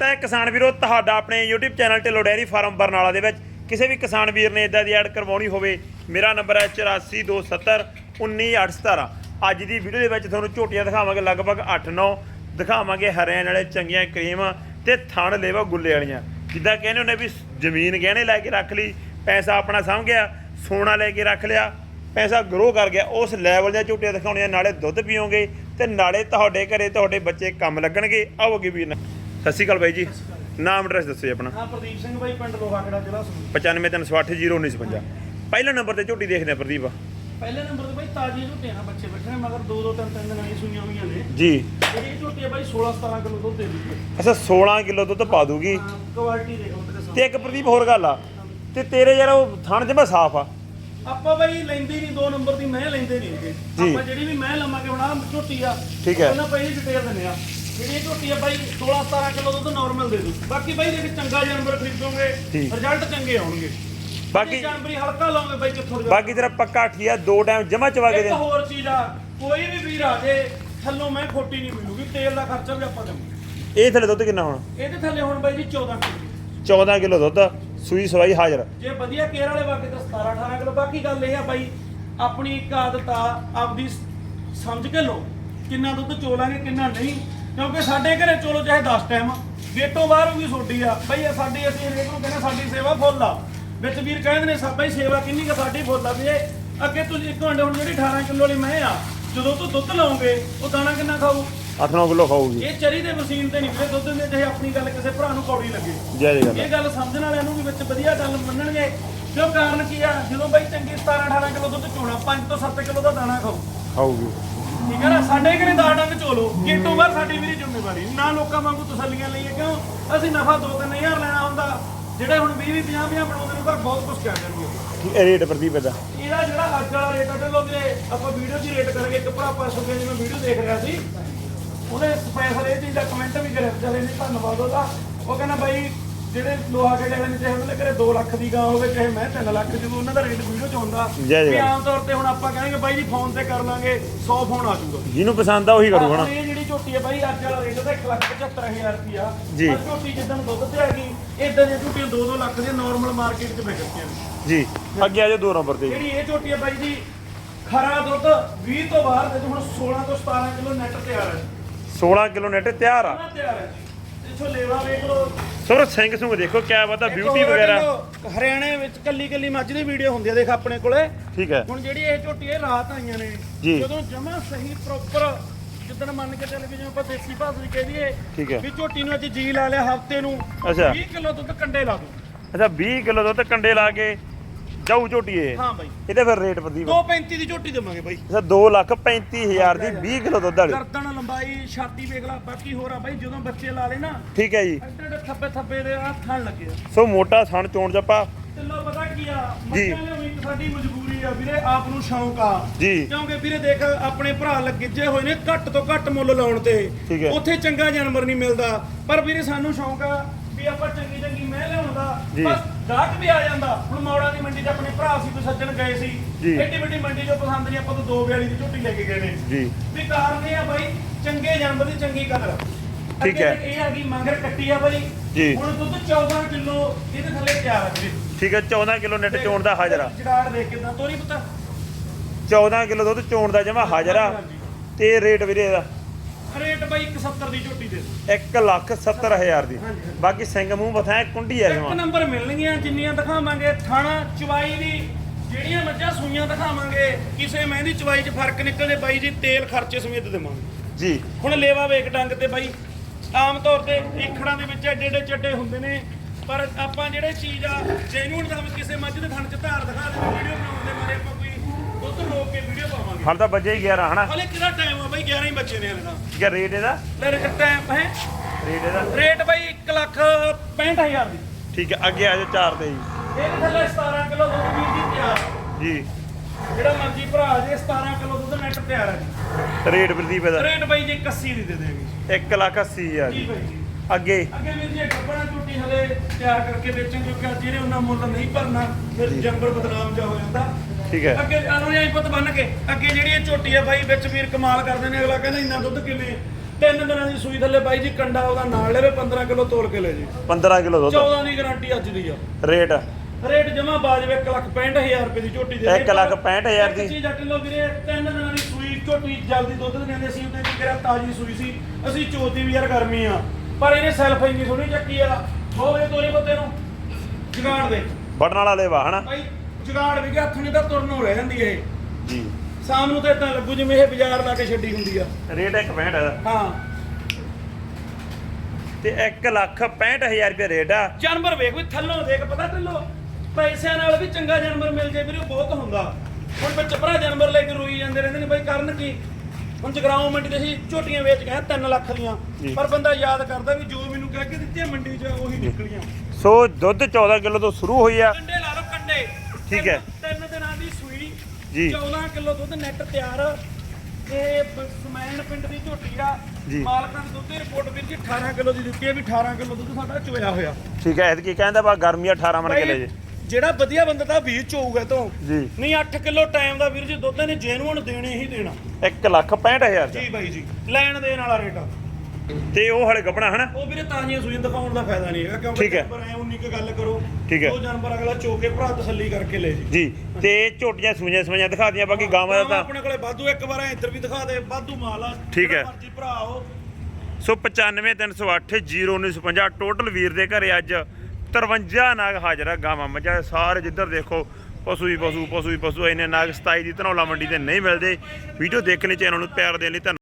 ਸਵਾਗਤ ਹੈ ਕਿਸਾਨ ਵੀਰੋ, ਤੁਹਾਡਾ ਆਪਣੇ YouTube channel Dhillon dairy farm Barnala ਦੇ ਵਿੱਚ ਕਿਸੇ ਵੀ ਕਿਸਾਨ ਵੀਰ ਨੇ ਇਦਾਂ ਦੀ ਐਡ ਕਰਵਾਉਣੀ ਹੋਵੇ, ਮੇਰਾ ਨੰਬਰ ਹੈ 8427 19817 ਅੱਜ ਦੀ ਵੀਡੀਓ ਦੇ ਵਿੱਚ ਤੁਹਾਨੂੰ ਝੋਟੀਆਂ ਦਿਖਾਵਾਂਗੇ ਲਗਭਗ 8-9 ਦਿਖਾਵਾਂਗੇ ਹਰਿਆਂ ਵਾਲੇ ਚੰਗੀਆਂ ਕਰੀਮ ਤੇ ਥਣ ਲੇਵਾ ਗੁੱਲੇ ਵਾਲੀਆਂ। ਜਿੱਦਾਂ ਕਹਿੰਦੇ ਹੁੰਦੇ ਵੀ ਜ਼ਮੀਨ ਗਹਿਣੇ ਲੈ ਕੇ ਰੱਖ ਲਈ, ਪੈਸਾ ਆਪਣਾ ਸਾਂਭ ਗਿਆ, ਸੋਨਾ ਲੈ ਕੇ ਰੱਖ ਲਿਆ, ਪੈਸਾ ਗਰੋ ਕਰ ਗਿਆ, ਉਸ ਲੈਵਲ ਦੀਆਂ ਝੋਟੀਆਂ ਦਿਖਾਉਣੀਆਂ, ਨਾਲੇ ਦੁੱਧ ਪੀਓਗੇ ਤੇ ਨਾਲੇ ਤੁਹਾਡੇ ਘਰੇ ਤੁਹਾਡੇ ਬੱਚੇ ਕੰਮ ਲੱਗਣਗੇ। ਆਓਗੇ ਵੀ ਸਤਿ ਸ਼੍ਰੀ ਅਕਾਲ ਬਾਈ ਜੀ। ਨਾਮ ਐਡਰੈਸ ਦੱਸੋ ਜੀ ਆਪਣਾ। ਹਾਂ ਪ੍ਰਦੀਪ ਸਿੰਘ ਬਾਈ ਪਿੰਡ ਲੋਹਾਗੜਾ ਜ਼ਿਲ੍ਹਾ ਸੰਗਰੂਰ। 9538091950 ਪਹਿਲੇ ਨੰਬਰ ਤੇ ਝੋਟੀ ਦੇਖਦੇ ਆ ਪ੍ਰਦੀਪ। ਪਹਿਲੇ ਨੰਬਰ ਤੇ ਬਾਈ ਤਾਜੀ ਝੋਟੀਆਂ ਨਾਲ ਬੱਚੇ ਬੈਠੇ ਨੇ ਮਗਰ ਦੋ ਦੋ ਤਿੰਨ ਤਿੰਨ ਦਿਨਾਂ ਦੀ ਸੂਈਆਂ ਹੋਈਆਂ ਨੇ। ਜੀ। ਜਿਹੜੀ ਝੋਟੀ ਬਾਈ 16 17 ਕਿਲੋ ਦੁੱਧ ਦੇ ਦੂਗੀ ਅੱਛਾ 16 ਕਿਲੋ ਦੁੱਧ ਪਾ ਦੂਗੀ। ਕੁਆਲਿਟੀ ਦੇਖੋ ਤੇਰੇ ਤੇ ਸਾਹਮਣੇ। ਇੱਕ ਪ੍ਰਦੀਪ ਹੋਰ ਗੱਲ ਆ। ਤੇ ਤੇਰੇ ਯਾਰ ਉਹ ਥਣ ਜਮਾ ਸਾਫ਼ ਆ। ਆਪਾਂ ਬਾਈ ਲੈਂਦੇ ਨਹੀਂ ਦੋ ਨੰਬਰ ਦੀ ਮੈਂ ਲੈਂਦੇ ਨਹੀਂ। ਆਪਾਂ ਜਿਹੜੀ ਵੀ ਮੈਂ ਲਵਾਂਗੇ ਆਹ ਝੋਟੀ ਆ ਠੀਕ ਹੈ। ਉਹਨਾਂ ਪਹਿਲੀ ਡਿਟੇਲ ਦਿੰਦੇ ਆ। ਜਿਹੜੀ ਇਹ ਝੋਟੀ ਆ ਬਾਈ 16 17 ਕਿਲੋ ਦੁੱਧ ਨਾਰਮਲ ਦੇ ਦੂ ਬਾਕੀ ਬਾਈ ਜੇ ਚੰਗਾ ਜਾਨਵਰ ਖਰੀਦੋਗੇ ਜੀ। ਰਿਜ਼ਲਟ ਚੰਗੇ ਆਉਣਗੇ। ਬਾਕੀ ਜਾਨਵਰੀ ਹਲਕਾ ਲਾਉਂਗੇ ਬਾਈ ਕਿੱਥੋਂ ਦੀ ਬਾਕੀ ਤੇਰਾ ਪੱਕਾ ਠੀਆ ਦੋ ਟਾਈਮ ਜਮਾ ਚਵਾ ਕੇ ਇੱਕ ਦੇ। ਹੋਰ ਚੀਜ਼ ਆ ਕੋਈ ਵੀ ਵੀਰ ਆ ਜੇ ਥੱਲੋਂ ਮੈਂ ਖੋਟੀ ਨਹੀਂ ਮਿਲੂਗੀ ਤੇਲ ਦਾ ਖਰਚਾ ਵੀ ਆਪਾਂ ਦੇਵਾਂਗੇ। ਇਹ ਥੱਲੇ ਦੁੱਧ ਕਿੰਨਾ ਹੋਣਾ? ਇਹਦੇ ਥੱਲੇ ਹੁਣ ਬਾਈ ਜੀ 14 ਕਿਲੋ। 14 ਕਿਲੋ ਦੁੱਧ ਸੂਈ ਸਵਾਈ ਹਾਜ਼ਰ। ਜੇ ਵਧੀਆ ਕੇਅਰ ਵਾਲੇ ਵਾਕੇ ਤਾਂ 17 18 ਕਿਲੋ। ਬਾਕੀ ਗੱਲ ਇਹ ਆ ਬਾਈ ਆਪਣੀ ਇੱਕ ਆਦਤ ਆ ਆਪਦੀ ਸ- ਸਮਝ ਕੇ ਲਓ ਕਿੰਨਾ ਦੁੱਧ ਚੋਲਾਂਗੇ ਕਿੰਨਾ ਨਹੀਂ। ਕਿਉਂਕਿ ਸਾਡੇ ਘਰੇ ਚੋਲੋ ਚਾਹੇ 10 ਟਾਈਮ ਗੇਟੋਂ ਬਾਹਰ ਵੀ ਛੋਡੀ ਆ। ਬਈ ਇਹ ਸਾਡੀ ਅਸੀਂ ਹਰੇਕ ਨੂੰ ਕਹਿੰਦੇ ਸਾਡੀ ਸੇਵਾ ਫੁੱਲ ਆ। ਵਿੱਚ ਵੀਰ ਕਹਿੰਦੇ ਨੇ ਸਭ ਬਈ ਸੇਵਾ ਕਿੰਨੀ ਕੁ ਸਾਡੀ ਫੁੱਲ ਆ ਵੀ ਇਹ ਅੱਗੇ ਤੁਸੀਂ ਇੱਕ ਘੰਟੇ ਹੁਣ ਜਿਹੜੀ 18 ਕਿਲੋ ਵਾਲੀ ਮੈਂ ਆ ਜਦੋਂ ਤੂੰ ਦੁੱਧ ਲਾਉਂਗੇ ਉਹ ਦਾਣਾ ਕਿੰਨਾ ਖਾਊ? 8-9 ਕਿਲੋ ਖਾਊਗੀ। ਇਹ ਚਰੀ ਦੇ ਮਸ਼ੀਨ ਤੇ ਨਹੀਂ ਵੀਰੇ ਦੁੱਧ ਦਿੰਦੇ ਚਾਹੇ ਆਪਣੀ ਗੱਲ ਕਿਸੇ ਭਰਾ ਨੂੰ ਕੌੜੀ ਲੱਗੇ। ਜੈ ਜੀ ਗੱਲ ਇਹ ਗੱਲ ਸਮਝਣ ਵਾਲਿਆਂ ਨੂੰ ਵੀ ਵਿੱਚ ਵਧੀਆ ਗੱਲ ਮੰਨਣਗੇ। ਕਿਉਂ ਕਾਰਨ ਕੀ ਆ? ਜਦੋਂ ਬਾਈ ਚੰਗੀ 17 18 ਕਿਲੋ ਦੁੱਧ ਚੋਣਾ 5 ਤੋਂ 7 ਕਿਲੋ ਦਾ ਦਾਣਾ ਖਾਓ ਖਾਊਗੀ। ਸਾਡੇ ਘਰੇ ਦਾ ਡੰਗ ਚੋਲੋ ਕਿਤੋਂ ਬਾਅਦ ਸਾਡੀ ਵੀ ਜ਼ਿੰਮੇਵਾਰੀ। ਨਾ ਲੋਕਾਂ ਵਾਂਗੂ ਤਸੱਲੀਆਂ ਲਈਏ ਕਿਉਂ? ਅਸੀਂ ਨਫਾ 2-3000 ਲੈਣਾ ਹੁੰਦਾ। ਜਿਹੜੇ ਹੁਣ 20 20 50 50 ਬਣਾਉਂਦੇ ਨੇ ਤਾਂ ਬਹੁਤ ਕੁਝ ਕਹਿ ਦੇਣਗੇ। ਇਹ ਰੇਟ ਪ੍ਰਦੀਪ ਦਾ ਇਹਦਾ ਜਿਹੜਾ ਅੱਜ ਵਾਲਾ ਰੇਟ ਆ ਲੋ ਵੀਰੇ ਆਪਾਂ ਵੀਡੀਓ 'ਚ ਰੇਟ ਕਰਾਂਗੇ ਇੱਕ ਭਰਾ ਪਰਸੋਂ ਗਿਆ ਜਿਵੇਂ ਵੀਡੀਓ ਦੇਖ ਰਿਹਾ ਸੀ। ਉਹਨੇ ਸਪੈਸ਼ਲ ਇਹ ਚੀਜ਼ ਦਾ ਕਮੈਂਟ ਵੀ ਕਰਿਆ ਚਲੇ ਨੇ ਧੰਨਵਾਦ ਉਹਦਾ। ਉਹ ਕਹਿੰਦਾ ਬਾਈ ਜਿਹੜੇ ਲੋਹਾ ਜਿਹੜੇ ਨੇ ਚਾਹੇ ਉਹਦੇ ਘਰੇ 2 ਲੱਖ ਦੀ ਗਾਂ ਹੋਵੇ ਚਾਹੇ ਮੈਂ 3 ਲੱਖ ਜਦੋਂ ਉਹਨਾਂ ਦਾ ਰੇਟ ਵੀਡੀਓ 'ਚ ਆਉਂਦਾ। ਜੈ ਜੈ। ਵੀ ਆਮ ਤੌਰ ਤੇ ਹੁਣ ਆਪਾਂ ਕਹਾਂਗੇ ਬਾਈ ਜੀ ਫੋਨ ਤੇ ਕਰ ਲਾਂਗੇ 100 ਫੋਨ ਆ ਜਾਊਗਾ। ਜਿਹਨੂੰ ਪਸੰਦ ਆ ਉਹੀ ਕਰੂ ਹੁਣ ਇਹ ਜਿਹੜੀ ਝੋਟੀ ਹੈ ਬਾਈ ਅੱਜ ਵਾਲਾ ਰੇਟ ਤਾਂ 175000 ਰੁਪਿਆ ਜੀ। ਝੋਟੀ ਜਿੱਦਾਂ ਦੁੱਧ ਤੇ ਆ ਗਈ ਇਦਾਂ ਦੀਆਂ ਝੋਟੀਆਂ 2-2 ਲੱਖ ਦੀਆਂ ਨਾਰਮਲ ਮਾਰਕੀਟ 'ਚ ਵਿਕਦੀਆਂ ਨੇ। ਜੀ ਅੱਗੇ ਆ ਜਾਓ ਦੋ ਨੰਬਰ ਤੇ ਜੀ। ਜਿਹੜੀ ਇਹ ਝੋਟੀ ਹੈ ਬਾਈ ਜੀ ਖਰਾ ਦੁੱਧ 20 ਤੋਂ ਬਾਹਰ ਦੇ ਹੁਣ 16 ਤੋਂ 17 ਕਿਲੋ ਨੈਟ ਤਿਆਰ ਹੈ। 16 ਕਿਲੋ ਨੈਟ ਤਿਆਰ ਆ। ਕਿੰਨਾ ਤਿਆਰ ਹੈ ਇੱਥੋਂ ਲੇਵਾ ਵੇਖ ਲਓ ਸਰ ਸਿੰਘ ਸੁੰਗ ਦੇਖੋ ਕਿਆ ਇੱਕ ਬਿਊਟੀ ਵਗੈਰਾ ਹਰਿਆਣੇ ਵਿੱਚ ਕੱਲੀ ਕੱਲੀ ਮੱਝ ਦੀ ਵੀਡੀਓ ਹੁੰਦੀ ਹੈ ਦੇਖ ਆਪਣੇ ਕੋਲੇ ਠੀਕ ਹੈ ਹੁਣ ਜਿਹੜੀ ਇਹ ਝੋਟੀ ਇਹ ਰਾਤ ਆਈਆਂ ਨੇ ਜੀ। ਜਦੋਂ ਜਮਾ ਸਹੀ ਪ੍ਰੋਪਰ ਜਿੱਦਣ ਮੰਨ ਕੇ ਚੱਲ ਵੀ ਜਿਵੇਂ ਆਪਾਂ ਦੇਸੀ ਭਾਸ਼ਾ ਵਿੱਚ ਕਹਿ ਠੀਕ ਹੈ। ਵੀ ਝੋਟੀ ਨੂੰ ਅੱਜ ਜੀ ਲਾ ਲਿਆ ਹਫ਼ਤੇ ਨੂੰ ਅੱਛਾ। 20 ਕਿਲੋ ਦੁੱਧ ਕੰਡੇ ਲਾ ਦੋ ਅੱਛਾ 20 ਕਿਲੋ ਦੁੱਧ ਕੰਡੇ ਲਾ ਕੇ ਜਾਊ ਝੋਟੀ ਇਹ ਹਾਂ ਬਾਈ। ਇਹਦੇ ਫਿਰ ਰੇਟ ਪ੍ਰਦੀਪ 235 ਦੀ ਝੋਟੀ ਦੇਵਾਂਗੇ ਬਾਈ। ਅੱਛਾ 2 ਲੱਖ 35000 ਦੀ 20 ਕਿਲੋ ਦੁੱਧ ਵਾਲੀ। ਗਰਦਨ ਲੰਬਾਈ ਛਾਤੀ ਵੇਖ ਲਾ ਬਾਕੀ ਹੋਰ ਆ ਬਾਈ ਜਦੋਂ ਬੱਚੇ ਲਾ ਲੇ ਨਾ ਠੀਕ ਹੈ ਜੀ। ਥੱਬੇ ਥੱਬੇ ਦੇ ਆ ਥਣ ਲੱਗੇ ਸੋ ਮੋਟਾ ਸਣ ਚੋਣ ਜੱਪਾ। ਤੇ ਲੋ ਪਤਾ ਕੀ ਆ ਜੀ। ਸਾਡੀ ਮਜਬੂਰੀ ਆ ਵੀਰੇ ਆਪ ਨੂੰ ਸ਼ੌਂਕ ਆ। ਜੀ। ਕਿਉਂਕਿ ਵੀਰੇ ਦੇਖ ਆਪਣੇ ਭਰਾ ਲੱਗੇ ਜੇ ਹੋਏ ਨੇ ਘੱਟ ਤੋਂ ਘੱਟ ਮੁੱਲ ਲਾਉਣ ਤੇ। ਉੱਥੇ ਚੰਗਾ ਜਾਨਵਰ ਨਹੀਂ ਮਿਲਦਾ। ਪਰ ਵੀਰੇ ਸਾਨੂੰ ਸ਼ੌਂਕ ਆ ਵੀ ਆਪਾਂ ਚੰਗੀ ਚੰਗੀ ਮਹਿ ਲਿਆਉਣ ਦਾ। ਬਸ ਗਾਹਕ ਵੀ ਆ ਜਾਂਦਾ। ਹੁਣ ਮੌੜਾ ਦੀ ਮੰਡੀ 'ਚ ਆਪਣੇ ਭਰਾ ਸੀ ਕੋਈ ਸੱਜਣ ਗਏ ਸੀ। ਜੀ। ਐਡੀ ਵੱਡੀ ਮੰਡੀ 'ਚੋਂ ਪਸੰਦ ਨਹੀਂ ਆਪਾਂ ਤੋਂ 242 ਦੀ ਝੋਟੀ ਲੈ ਕੇ ਗਏ ਨੇ। ਜੀ। ਵੀ ਕਾਰਨ ਇਹ ਆ ਬਾਈ ਚੰਗੇ ਜਾਨਵਰ ਦੀ ਚੰਗੀ ਕਦਰ। ਠੀਕ ਅੱਗੇ ਹੈ। ਇਹ ਆ ਗਈ ਮਗਰ ਕੱਟੀ ਆ ਬਾਈ। ਜੀ। ਹੁਣ ਦੁੱਧ 14 ਕਿਲੋ ਇਹਦੇ ਥੱਲੇ ਤਿਆਰ ਆ ਵੀਰੇ। ਠੀਕ ਹੈ 14 ਕਿਲੋ ਨੈਟ ਚੋਣ ਦਾ ਹਾਜ਼ਰ। ਆ ਜਗਾੜ ਦੇਖ ਕਿਦਾਂ ਤੋਰੀ ਪਤਾ। 14 ਕਿਲੋ ਦੁੱਧ ਚੋਣ ਦਾ ਜਮਾ ਹਾਜ਼ਰ। ਆ ਤੇ ਰੇਟ ਵੀਰੇ ਇਹਦਾ। ਰੇਟ ਬਾਈ 170 ਦੀ ਝੋਟੀ ਦੇ ਦਿਓ। 1 ਲੱਖ 70 ਹਜ਼ਾਰ ਦੀ। ਬਾਕੀ ਸਿੰਘ ਮੂੰਹ ਬਥਾਇਆ ਕੁੰਡੀ ਐ ਇੱਕ ਜਮਾ ਨੰਬਰ ਮਿਲਣਗੀਆਂ ਜਿੰਨੀਆਂ ਦਿਖਾਵਾਂਗੇ। ਥਾਣਾ ਚਵਾਈ ਦੀ ਜਿਹੜੀਆਂ ਮੱਝਾਂ ਸੂਈਆਂ ਦਿਖਾਵਾਂਗੇ ਕਿਸੇ ਮਹਿੰਦੀ ਚਵਾਈ 'ਚ ਫ਼ਰਕ ਨਿਕਲਦੇ ਬਾਈ ਜੀ ਤੇਲ ਖਰਚੇ ਸਮੇਤ ਦੇਵਾਂਗੇ। ਜੀ। ਹੁਣ ਲੇਵਾ ਵੇਖ ਡੰਗ ਤੇ ਬਾਈ ਆਮ ਤੌਰ ਤੇ ਈਖੜਾਂ ਦੇ ਵਿੱਚ ਐਡੇ ਐਡੇ ਚੱਡੇ ਹੁੰਦੇ ਨੇ ਪਰ ਆਪਾਂ ਜਿਹੜੇ ਚੀਜ਼ ਆ ਜੈਨੂਨ ਦਾ ਕਿਸੇ ਮੱਝ ਦੇ ਥਣ 'ਚ ਧਾਰ ਦਿਖਾ ਦੇ ਵੀਡੀਓ ਬਣਾਉਂਦੇ ਮਾਰੇ ਆਪਾਂ ਕੋਈ ਦੁੱਧ ਰੋਕ ਕੇ ਹੁਣ ਤਾਂ ਵੱਜੇ ਹੀ 11 ਹਨਾ? ਹਲੇ ਕਿਹੜਾ ਟਾਈਮ ਆ ਬਾਈ? 11 ਹੀ ਬੱਚੇ ਨੇ ਹਲੇ ਤਾਂ। ਕੀ ਰੇਟ ਇਹਦਾ? ਲੈ ਰੇ ਟਾਈਮ ਹੈ? ਰੇਟ ਇਹਦਾ? ਰੇਟ ਬਾਈ 1 ਲੱਖ 65000 ਦੀ। ਠੀਕ ਹੈ ਅੱਗੇ ਆ ਜਾਓ 4 ਤੇ ਜੀ। ਇਹਦੇ ਥੱਲੇ 17 ਕਿਲੋ ਦੁੱਧ ਵੀਰ ਜੀ ਤਿਆਰ ਜੀ। ਜਿਹੜਾ ਮਰਜ਼ੀ ਭਰਾ ਜੇ 17 ਕਿਲੋ ਦੁੱਧ ਨੈਟ ਤਿਆਰ ਹੈ ਜੀ। ਰੇਟ ਪ੍ਰਦੀਪ ਇਹਦਾ? ਰੇਟ ਬਾਈ ਜੀ 81 ਦੀ ਦੇ ਦੇਗੀ। 1 ਲੱਖ 80 ਹਜ਼ਾਰ ਜੀ। ਜੀ ਬਾਈ ਜੀ। ਅੱਗੇ? ਅੱਗੇ ਵੀਰ ਜੀ ਕੱਪੜਾ ਝੂਟੀ ਹਲੇ ਤਿਆਰ ਕਰਕੇ ਵੇਚਣ ਕਿਉਂਕਿ ਅੱਜ ਇਹਨੇ ਉਹਨਾਂ ਮੁੱਲ ਨਹੀਂ ਭਰਨਾ। ਫਿਰ ਜੰਬਰ ਬਦਨਾਮ ਜਾ ਹੋ ਜਾਂਦਾ। ਠੀਕ ਹੈ। ਅੱਗੇ ਆਨੂੰ ਆਈ ਪੁੱਤ ਬੰਨ ਕੇ। ਅੱਗੇ ਜਿਹੜੀ ਇਹ ਝੋਟੀ ਆ ਬਾਈ ਵਿੱਚ ਵੀਰ ਕਮਾਲ ਕਰਦੇ ਨੇ ਅਗਲਾ ਕਹਿੰਦਾ ਇੰਨਾ ਦੁੱਧ ਕਿਵੇਂ ਤਿੰਨ ਦਿਨਾਂ ਦੀ ਸੂਈ ਥੱਲੇ ਬਾਈ ਜੀ ਕੰਡਾ ਉਹਦਾ ਨਾਲ ਲੈਵੇ 15 ਕਿਲੋ ਤੋਲ ਕੇ ਲੈ ਜੀ। 15 ਕਿਲੋ ਦੁੱਧ। 14 ਦੀ ਗਾਰੰਟੀ ਅੱਜ ਦੀ ਆ। ਰੇਟ। ਰੇਟ ਜਮਾ ਬਾਜਵੇ 1 ਲੱਖ 65000 ਰੁਪਏ ਦੀ ਝੋਟੀ ਦੇ ਇੱਕ ਲੱਖ ਪੈਂਹਠ ਹਜ਼ਾਰ ਦੀ। ਇੱਕ ਚੀਜ਼ ਅੱਟ ਲੋ ਵੀਰੇ ਤਿੰਨ ਦਿਨਾਂ ਦੀ ਸੂਈ ਝੋਟੀ ਜਲਦੀ ਦੁੱਧ ਦਿੰਦੇ ਸੀ ਉਹਦੇ ਕਿਹੜਾ ਤਾਜੀ ਸੂਈ ਸੀ। ਅਸੀਂ ਚੋਤੀ ਵੀ ਯਾਰ ਗਰਮੀ ਆ ਪਰ ਇਹਨੇ ਸੈਲਫ ਇੰਨੀ ਸੋਹਣੀ ਚੱਕੀ ਆ। ਹੋ ਗਏ ਤੋਰੇ ਬੱਤੇ ਨੂੰ ਜਗਾੜ ਦੇ। ਬਟਨ ਵਾਲਾ ਲੈਵਾ ਹਨਾ? ਭਾਈ ਜਗਾੜ ਵੀ ਗਿਆ ਹੱਥ ਨਹੀਂ ਤਾਂ ਤੁਰਨ ਹੋ ਰਹਿ ਜਾਂਦੀ ਇਹ। ਜੀ। ਸ਼ਾਮ ਨੂੰ ਤਾਂ ਇਦਾਂ ਲੱਗੂ ਜਿਵੇਂ ਇਹ ਬਾਜ਼ਾਰ ਲਾ ਕੇ ਛੱਡੀ ਹੁੰਦੀ ਆ। ਰੇਟ ਇੱਕ 65 ਦਾ ਹਾਂ। ਤੇ 1 ਲੱਖ 65000 ਰੁਪਏ ਰੇਟ ਆ। ਜਾਨਵਰ ਵੇਖ ਵੀ ਥੱਲੋਂ ਦੇਖ ਪਤਾ ਥੱਲੋਂ? ਪੈਸਿਆਂ ਨਾਲ ਵੀ ਚੰਗਾ ਜਾਨਵਰ ਮਿਲ ਜੇ ਵੀਰੇ ਉਹ ਬਹੁਤ ਹੁੰਦਾ। ਹੁਣ ਵਿੱਚ ਭਰਾ ਜਾਨਵਰ ਲੈ ਕੇ ਰੋਈ ਜਾਂਦੇ ਰਹਿੰਦੇ ਨੇ ਬਾਈ ਕਰਨ ਕੀ? ਹੁਣ ਜਗਰਾਉਂ ਮੰਡੀ ਤੇ ਅਸੀਂ ਝੋਟੀਆਂ ਵੇਚ ਗਏ 3 ਲੱਖ ਦੀਆਂ। ਜੀ। ਪਰ ਬੰਦਾ ਯਾਦ ਕਰਦਾ ਵੀ ਜੋ ਮੈਨੂੰ ਕਹਿ ਕੇ ਦਿੱਤੀਆਂ ਮੰਡੀ 'ਚ ਉਹੀ ਨਿਕਲੀਆਂ। ਸੋ ਦੁੱਧ 14 ਕਿਲੋ ਤੋਂ ਸ਼ੁਰੂ ਹੋਈ ਆ। ਕੰਡੇ ਲਾ ਲਓ ਕੰਡੇ। ਠੀਕ ਹੈ। ਤਿੰਨ- ਦਿਨਾਂ ਦੀ ਸੂਈ ਜੀ। 14 ਕਿਲੋ ਦੁੱਧ ਨੈਟ ਤਿਆਰ। ਇਹ ਸਮੈਣ ਪਿੰਡ ਦੀ ਝੋਟੀ ਆ। ਮਾਲਕਾਂ ਦੀ ਦੁੱਧ ਦੀ ਰਿਪੋਰਟ ਵੀਰ ਜੀ 18 ਕਿਲੋ ਦੀ ਦਿੱਤੀ ਹੈ ਵੀ 18 ਕਿਲੋ ਦੁੱਧ ਸਾਡਾ ਚੋਇਆ ਹੋਇਆ। ਠੀਕ ਹੈ ਐਤਕੀ ਕਹਿੰਦਾ ਬਾ ਗਰਮੀ 18 ਮਣ ਕੇ ਲੈ ਜੇ। ਜਿਹੜਾ ਵਧੀਆ ਬੰਦਾ ਤਾਂ 20 ਚੋਊਗਾ ਤੋਂ। ਜੀ। ਨਹੀਂ 8 ਕਿਲੋ ਟਾਈਮ ਦਾ ਵੀਰ ਜੀ ਦੁੱਧ ਨੇ ਜੈਨੂਨ ਦੇਣੇ ਹੀ ਦੇਣਾ। 1 ਲੱਖ 65000 ਜੀ ਬਾਈ ਜੀ ਲੈਣ ਦੇਣ ਵਾਲਾ ਰੇਟ ਆ। ਤੇ ਉਹ ਹਲੇ ਗੱਪਣਾ ਹਨਾ ਉਹ ਵੀਰੇ ਤਾਜ਼ੀਆਂ ਸੂਈਆਂ ਦਿਖਾਉਣ ਦਾ ਫਾਇਦਾ ਨਹੀਂ ਹੈਗਾ ਕਿਉਂਕਿ ਠੀਕ ਹੈ। ਜਾਨਵਰ ਐ ਉਨੀ ਕੁ ਗੱਲ ਕਰੋ ਠੀਕ ਹੈ। ਉਹ ਜਾਨਵਰ ਅਗਲਾ ਚੋ ਕੇ ਭਰਾ ਤਸੱਲੀ ਕਰਕੇ ਲੈ ਜੀ ਜੀ ਤੇ ਝੋਟੀਆਂ ਸੂਈਆਂ ਸੂਈਆਂ ਦਿਖਾ ਦੀਆਂ ਬਾਕੀ ਗਾਵਾਂ ਦਾ ਤਾਂ ਆਪਣੇ ਕੋਲੇ ਵਾਧੂ ਇੱਕ ਵਾਰ ਐ ਇੱਧਰ ਵੀ ਦਿਖਾ ਦੇ ਵਾਧੂ ਮਾਲ ਆ ਠੀਕ ਹੈ। ਜਿਹੜਾ ਮਰਜ਼ੀ ਭਰਾ ਆਓ ਸੋ 95308 0950 ਟੋਟਲ ਵੀਰ ਦੇ ਘਰੇ ਅੱਜ 53 ਨਾਗ ਹਾਜ਼ਰ ਆ ਗਾਵਾਂ ਮੱਝਾਂ ਸਾਰੇ ਜਿੱਧਰ ਦੇਖੋ ਪਸ਼ੂ ਹੀ ਪਸ਼ੂ ਪਸ਼ੂ ਹੀ ਪਸ਼ੂ ਇੰਨੇ ਨਾਗ 27 ਦੀ ਧਨੌਲਾ ਮੰਡੀ ਤੇ ਨਹੀਂ ਮਿਲਦੇ ਵੀਡੀਓ ਦੇਖਣ ਲਈ ਚੈਨਲ ਨੂੰ ਪਿਆਰ ਦੇਣ ਲਈ ਧੰਨਵਾਦ